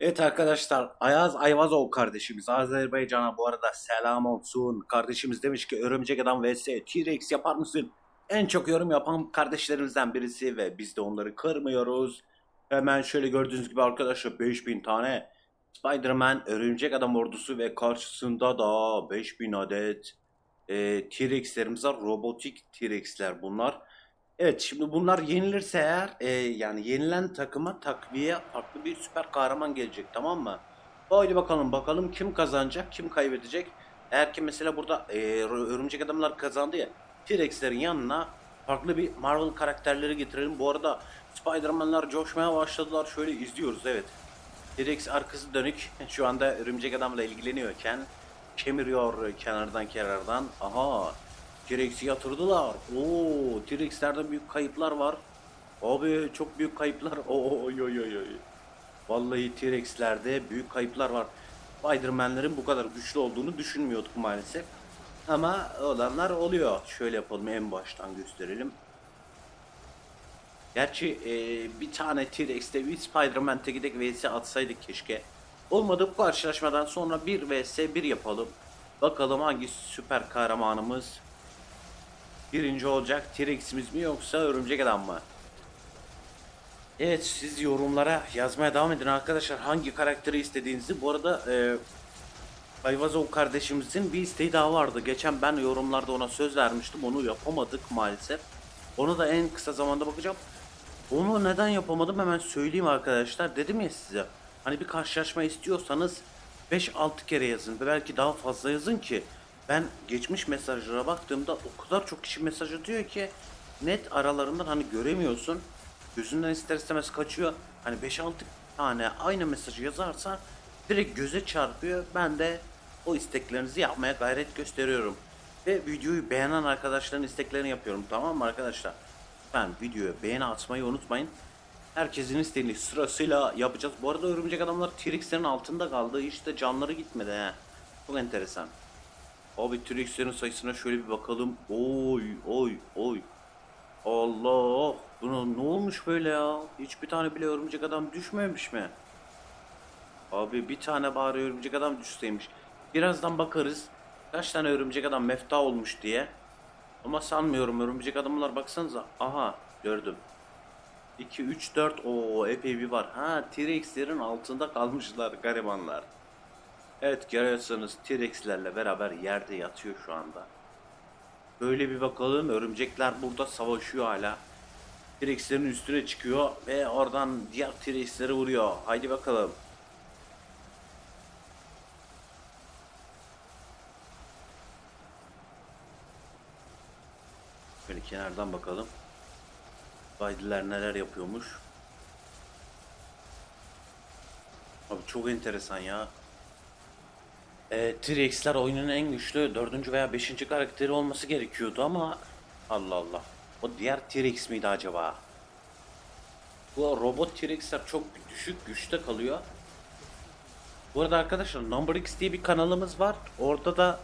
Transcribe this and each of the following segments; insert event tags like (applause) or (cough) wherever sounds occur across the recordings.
Evet arkadaşlar Ayaz Ayvazov kardeşimiz Azerbaycan'a bu arada selam olsun. Kardeşimiz demiş ki örümcek adam vs T-Rex yapar mısın? En çok yorum yapan kardeşlerimizden birisi ve biz de onları kırmıyoruz. Hemen şöyle gördüğünüz gibi arkadaşlar 5000 tane Spider-Man örümcek adam ordusu ve karşısında da 5000 adet e, T-Rex'lerimiz var. Robotik T-Rex'ler bunlar. Evet şimdi bunlar yenilirse eğer e, yani yenilen takıma takviye farklı bir süper kahraman gelecek tamam mı? Haydi bakalım bakalım kim kazanacak kim kaybedecek. Eğer ki mesela burada e, örümcek adamlar kazandı ya T-Rex'lerin yanına farklı bir Marvel karakterleri getirelim. Bu arada Spider-Man'lar coşmaya başladılar şöyle izliyoruz evet. T-Rex arkası dönük (laughs) şu anda örümcek adamla ilgileniyorken kemiriyor kenardan kenardan. Aha T-Rex'i yatırdılar. Oo, T-Rex'lerde büyük kayıplar var. Abi çok büyük kayıplar. (laughs) Oo, oy oy oy. Vallahi T-Rex'lerde büyük kayıplar var. Spider-Man'lerin bu kadar güçlü olduğunu düşünmüyorduk maalesef. Ama olanlar oluyor. Şöyle yapalım en baştan gösterelim. Gerçi e, bir tane T-Rex'te bir Spider-Man tek tek vs atsaydık keşke. Olmadı bu karşılaşmadan sonra 1 vs 1 yapalım. Bakalım hangi süper kahramanımız birinci olacak. T-Rex'imiz mi yoksa örümcek adam mı? Evet siz yorumlara yazmaya devam edin arkadaşlar. Hangi karakteri istediğinizi. Bu arada e, Ayvazov kardeşimizin bir isteği daha vardı. Geçen ben yorumlarda ona söz vermiştim. Onu yapamadık maalesef. Onu da en kısa zamanda bakacağım. Onu neden yapamadım hemen söyleyeyim arkadaşlar. Dedim ya size. Hani bir karşılaşma istiyorsanız 5-6 kere yazın belki daha fazla yazın ki ben geçmiş mesajlara baktığımda o kadar çok kişi mesaj atıyor ki net aralarından hani göremiyorsun. Gözünden ister istemez kaçıyor. Hani 5-6 tane aynı mesajı yazarsa direkt göze çarpıyor. Ben de o isteklerinizi yapmaya gayret gösteriyorum. Ve videoyu beğenen arkadaşların isteklerini yapıyorum. Tamam mı arkadaşlar? Ben videoya beğeni atmayı unutmayın. Herkesin isteğini sırasıyla yapacağız. Bu arada örümcek adamlar T-Rex'lerin altında kaldı. De canları gitmedi he. Çok enteresan. Abi T-Rex'lerin sayısına şöyle bir bakalım. Oy oy oy. Allah. Buna ne olmuş böyle ya? Hiçbir tane bile örümcek adam düşmemiş mi? Abi bir tane bari örümcek adam düşseymiş. Birazdan bakarız. Kaç tane örümcek adam mefta olmuş diye. Ama sanmıyorum örümcek adamlar baksanıza. Aha gördüm. 2, 3, 4 o epey bir var. Ha T-Rex'lerin altında kalmışlar garibanlar. Evet görüyorsunuz T-Rex'lerle beraber yerde yatıyor şu anda. Böyle bir bakalım örümcekler burada savaşıyor hala. T-Rex'lerin üstüne çıkıyor ve oradan diğer T-Rex'leri vuruyor. Haydi bakalım. Böyle kenardan bakalım. Baydiler neler yapıyormuş. Abi çok enteresan ya. E, T-Rex'ler oyunun en güçlü dördüncü veya beşinci karakteri olması gerekiyordu ama Allah Allah. O diğer T-Rex miydi acaba? Bu robot T-Rex'ler çok düşük güçte kalıyor. Bu arada arkadaşlar Number diye bir kanalımız var. Orada da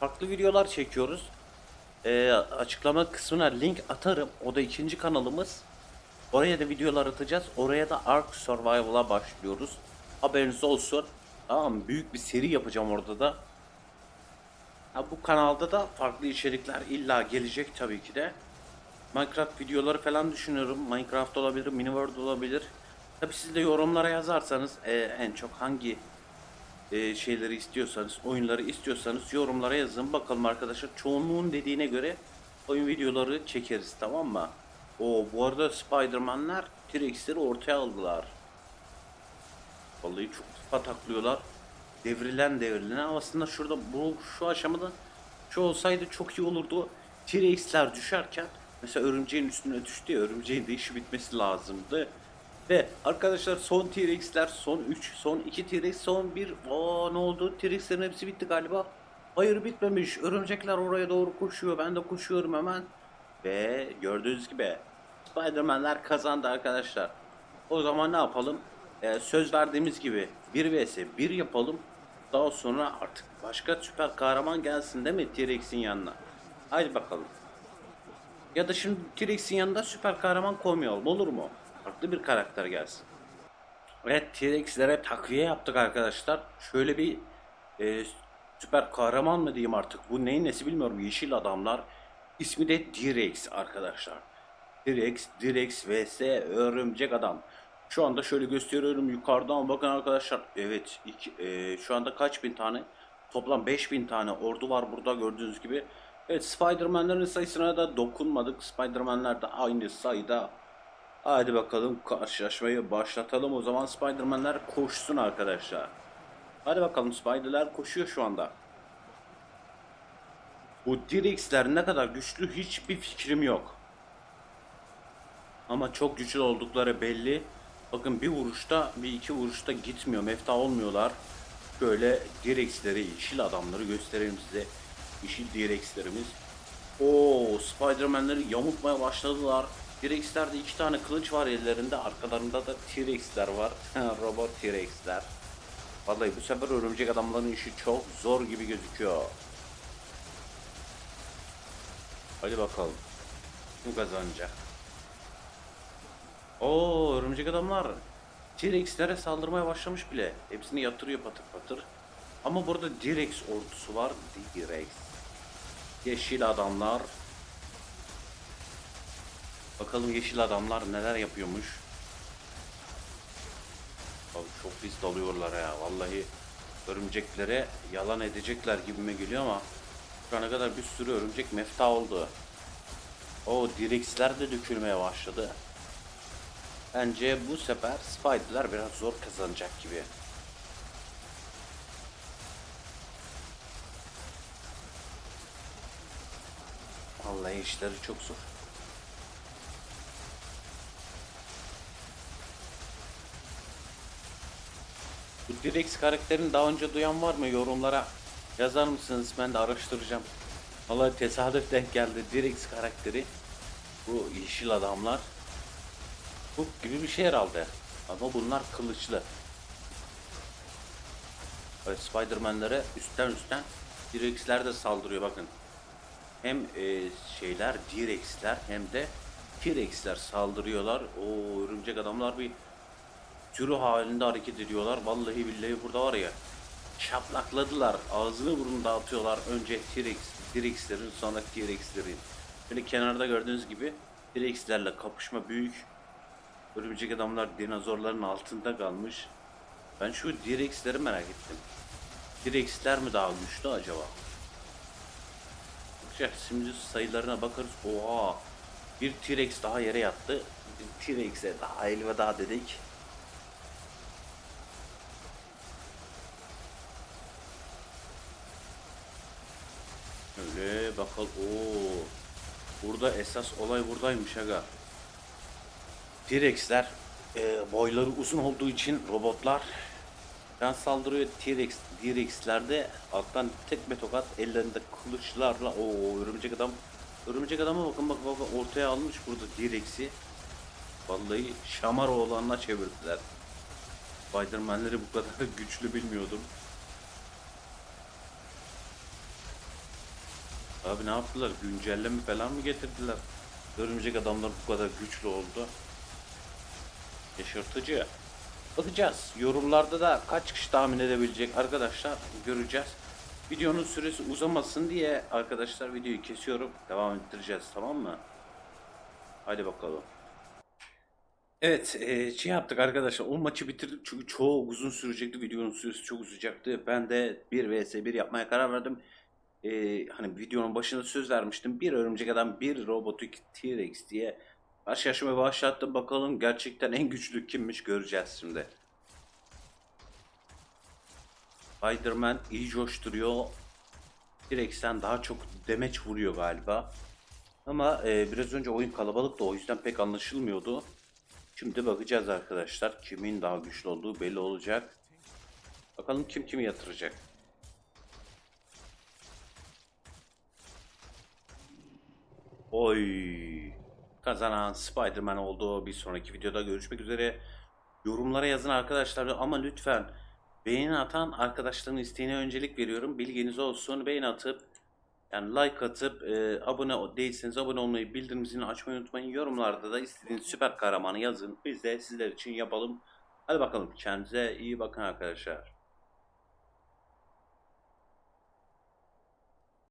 farklı videolar çekiyoruz. Ee, açıklama kısmına link atarım. O da ikinci kanalımız. Oraya da videolar atacağız. Oraya da Ark Survival'a başlıyoruz. Haberiniz olsun. Tamam? Büyük bir seri yapacağım orada da. Ha, bu kanalda da farklı içerikler illa gelecek tabii ki de. Minecraft videoları falan düşünüyorum. Minecraft olabilir, Miniworld olabilir. Tabii siz de yorumlara yazarsanız e, en çok hangi e, şeyleri istiyorsanız, oyunları istiyorsanız yorumlara yazın. Bakalım arkadaşlar çoğunluğun dediğine göre oyun videoları çekeriz tamam mı? O bu arada Spider-Man'ler T-Rex'leri ortaya aldılar. Vallahi çok pataklıyorlar. Devrilen devrilen aslında şurada bu şu aşamada şu olsaydı çok iyi olurdu. T-Rex'ler düşerken mesela örümceğin üstüne düştü ya örümceğin de işi bitmesi lazımdı. Ve arkadaşlar son T-Rex'ler son 3 son 2 T-Rex son 1 Aa ne oldu T-Rex'lerin hepsi bitti galiba. Hayır bitmemiş örümcekler oraya doğru koşuyor ben de koşuyorum hemen. Ve gördüğünüz gibi Spider-Man'ler kazandı arkadaşlar. O zaman ne yapalım? Ee, söz verdiğimiz gibi 1 vs 1 yapalım. Daha sonra artık başka süper kahraman gelsin değil mi T-Rex'in yanına? Haydi bakalım. Ya da şimdi T-Rex'in yanında süper kahraman koymayalım olur mu? Farklı bir karakter gelsin. Evet T-Rex'lere takviye yaptık arkadaşlar. Şöyle bir e, süper kahraman mı diyeyim artık. Bu neyin nesi bilmiyorum. Yeşil adamlar. İsmi de T-Rex arkadaşlar. T-Rex, T-Rex vs Örümcek Adam. Şu anda şöyle gösteriyorum yukarıdan bakın arkadaşlar. Evet iki, e, şu anda kaç bin tane? Toplam 5000 tane ordu var burada gördüğünüz gibi. Evet Spider-Man'lerin sayısına da dokunmadık. Spider-Man'ler de aynı sayıda. Hadi bakalım karşılaşmayı başlatalım. O zaman Spider-Man'ler koşsun arkadaşlar. Hadi bakalım Spider'ler koşuyor şu anda. Bu Direx'ler ne kadar güçlü hiçbir fikrim yok. Ama çok güçlü oldukları belli. Bakın bir vuruşta bir iki vuruşta gitmiyor. Mefta olmuyorlar. Şöyle Direx'leri, yeşil adamları göstereyim size. Yeşil Direx'lerimiz. Oo, Spider-Man'leri yamultmaya başladılar. T-Rex'lerde iki tane kılıç var ellerinde. Arkalarında da T-Rex'ler var. (laughs) Robot T-Rex'ler. Vallahi bu sefer örümcek adamların işi çok zor gibi gözüküyor. Hadi bakalım. Kim kazanacak? Oo, örümcek adamlar T-Rex'lere saldırmaya başlamış bile. Hepsini yatırıyor patır patır. Ama burada T-Rex ordusu var. T-Rex. Yeşil adamlar. Bakalım yeşil adamlar neler yapıyormuş. Abi çok pis dalıyorlar ya. Vallahi örümceklere yalan edecekler gibime geliyor ama şu ana kadar bir sürü örümcek mefta oldu. O Direx'ler de dökülmeye başladı. Bence bu sefer Spider'lar biraz zor kazanacak gibi. Vallahi işleri çok zor. Bu Direx karakterini daha önce duyan var mı? Yorumlara yazar mısınız? Ben de araştıracağım. Vallahi tesadüf denk geldi. Direx karakteri. Bu yeşil adamlar. Bu gibi bir şey herhalde. Ama bunlar kılıçlı. Evet, Spider-Man'lere üstten üstten T-Rex'ler de saldırıyor bakın. Hem e, şeyler T-Rex'ler hem de T-Rex'ler saldırıyorlar. O örümcek adamlar bir sürü halinde hareket ediyorlar. Vallahi billahi burada var ya şaplakladılar. Ağzını burnunu dağıtıyorlar. Önce T-Rex, T-Rex'lerin sonra T-Rex'lerin. Böyle kenarda gördüğünüz gibi T-Rex'lerle kapışma büyük. Örümcek adamlar dinozorların altında kalmış. Ben şu T-Rex'leri merak ettim. T-Rex'ler mi daha güçlü acaba? Bakacağız şimdi sayılarına bakarız. Oha! Bir T-Rex daha yere yattı. T-Rex'e daha elveda dedik. Öyle bakalım. Oo. Burada esas olay buradaymış aga. T-Rex'ler e, boyları uzun olduğu için robotlar ben saldırıyor. T-Rex, T-Rex'ler de alttan tekme tokat ellerinde kılıçlarla o örümcek adam örümcek adama bakın bak bak ortaya almış burada T-Rex'i. Vallahi şamar oğlanına çevirdiler. Spiderman'leri bu kadar (laughs) güçlü bilmiyordum. Abi ne yaptılar? Güncelleme falan mı getirdiler? Örümcek adamlar bu kadar güçlü oldu Şaşırtıcı. Bakacağız. Yorumlarda da kaç kişi tahmin edebilecek arkadaşlar göreceğiz. Videonun süresi uzamasın diye arkadaşlar videoyu kesiyorum. Devam ettireceğiz tamam mı? Hadi bakalım. Evet e, şey yaptık arkadaşlar o maçı bitirdik çünkü çok uzun sürecekti videonun süresi çok uzayacaktı. Ben de 1 vs 1 yapmaya karar verdim. E, hani videonun başında söz vermiştim. Bir örümcek adam bir robotik T-Rex diye Karşılaşmayı başlattım bakalım gerçekten en güçlü kimmiş göreceğiz şimdi. Spiderman iyi coşturuyor. Direksen daha çok demeç vuruyor galiba. Ama e, biraz önce oyun kalabalıktı o yüzden pek anlaşılmıyordu. Şimdi bakacağız arkadaşlar. Kimin daha güçlü olduğu belli olacak. Bakalım kim kimi yatıracak. Oy. Kazanan Spider-Man oldu. Bir sonraki videoda görüşmek üzere. Yorumlara yazın arkadaşlar ama lütfen beğeni atan arkadaşların isteğine öncelik veriyorum. Bilginiz olsun. Beğeni atıp yani like atıp e, abone değilseniz abone olmayı, bildirim zilini açmayı unutmayın. Yorumlarda da istediğiniz süper kahramanı yazın. Biz de sizler için yapalım. Hadi bakalım kendinize iyi bakın arkadaşlar.